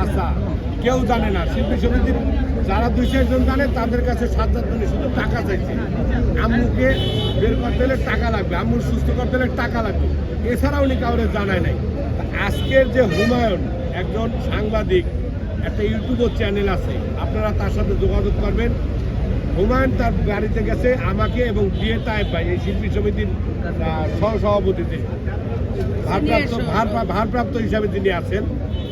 আচ্ছা কেউ জানে না। শিল্পী সমিতির যারা দুই চারজন জানে তাদের কাছে সাত চারজনে শুধু টাকা চাইছে। আম্মুকে বের করতে হলে টাকা লাগবে আম্মুর সুস্থ করতে হলে টাকা লাগবে। এছাড়া উনি কাউরে জানায় নাই। আজকের যে হুমায়ুন একজন সাংবাদিক একটা ইউটিউবের চ্যানেল আছে আপনারা তার সাথে যোগাযোগ করবেন। হুমায়ুন তার বাড়িতে গেছে আমাকে এবং বিয়ে তাই ভাই এই শিল্পী সমিতির আহ, সহসভাপতিতে। ভারপ্রাপ্ত ভার- ভারপ্রাপ্ত হিসাবে তিনি আছেন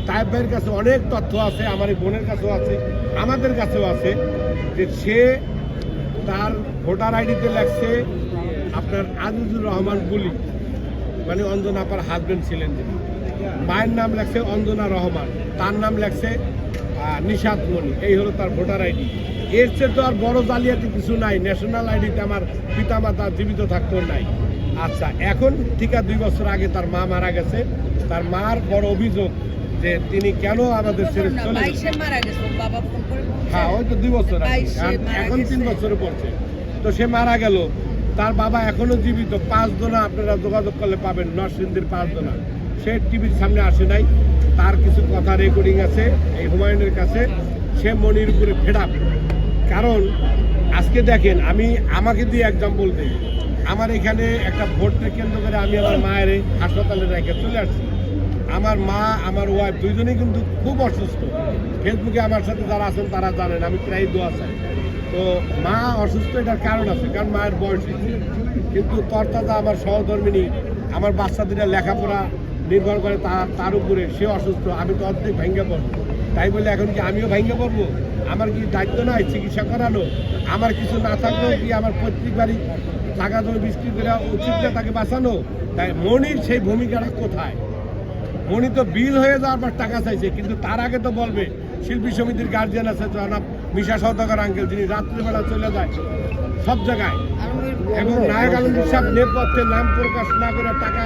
তাইব ভাইয়ের কাছে অনেক তথ্য আছে, আমার এই বোনের কাছেও আছে, আমাদের কাছেও আছে যে সে তার ভোটার আইডিতে লাগছে আপনার আজিজুর রহমান বুলি। মানে অঞ্জনা আপার হাজবেন্ড ছিলেন যিনি। মায়ের নাম লাগছে অঞ্জনা রহমান, তার নাম লাগছে নিশাদ মণি এই হলো তার ভোটার আইডি। এর চেয়ে তো আর বড় জালিয়াতি কিছু নাই ন্যাশনাল আইডিতে আমার পিতা পিতামাতা জীবিত থাকতেও নাই। আচ্ছা এখন ঠিক দুই বছর আগে তার মা মারা গেছে। তার মার বড় অভিযোগ যে তিনি কেন আমাদের ছেড়ে চলে হ্যাঁ ওই তো দুই বছর এখন তিন। বছরে পড়ছে। তো সে মারা গেল। তার বাবা এখনও জীবিত। পাঁচ জনা আপনারা যোগাযোগ করলে পাবেন নরসিংদীর পাঁচ জনা সে টিভির সামনে আসে নাই। তার কিছু কথা রেকর্ডিং আছে এই হুমায়ুনের কাছে। সে মনির উপরে ফেরাপ কারণ আজকে দেখেন আমি আমাকে দিয়ে এক্সাম্পল দিই আমার এখানে একটা ভোটকে কেন্দ্র করে আমি আমার মায়ের হাসপাতালে রেখে চলে আসছি। আমার মা, আমার ওয়াইফ দুইজনেই কিন্তু খুব অসুস্থ। ফেসবুকে আমার সাথে যারা আছেন তারা জানেন, আমি প্রায় দোয়া চাই তো মা অসুস্থ এটার কারণ আছে, কারণ মায়ের বয়স। কিন্তু তরতাজা আমার সহধর্মিনী আমার বাচ্চাদের লেখাপড়া নির্ভর করে তার তার উপরে, সে অসুস্থ, আমি তো অর্ধেক ভেঙে পড়ব। তাই বলে এখন কি আমিও ভেঙে পড়ব? আমার কি দায়িত্ব নাই চিকিৎসা করানো? আমার কিছু না থাকলেও কি আমার প্রত্যেক বাড়ি টাকা ধরে বিক্রি করে উচিত তাকে বাঁচানো? তাই মনির সেই ভূমিকাটা কোথায়? মনি তো বিল হয়ে যাওয়ার পর টাকা চাইছে কিন্তু তার আগে তো বলবে শিল্পী সমিতির গার্জিয়ান আছে জনাব মিশা সৌদাগর আঙ্কেল যিনি রাত্রিবেলা চলে যায় সব জায়গায়। এবং নায়ক আলমগীর সাহেব নেপথ্যে নাম প্রকাশ না করে টাকা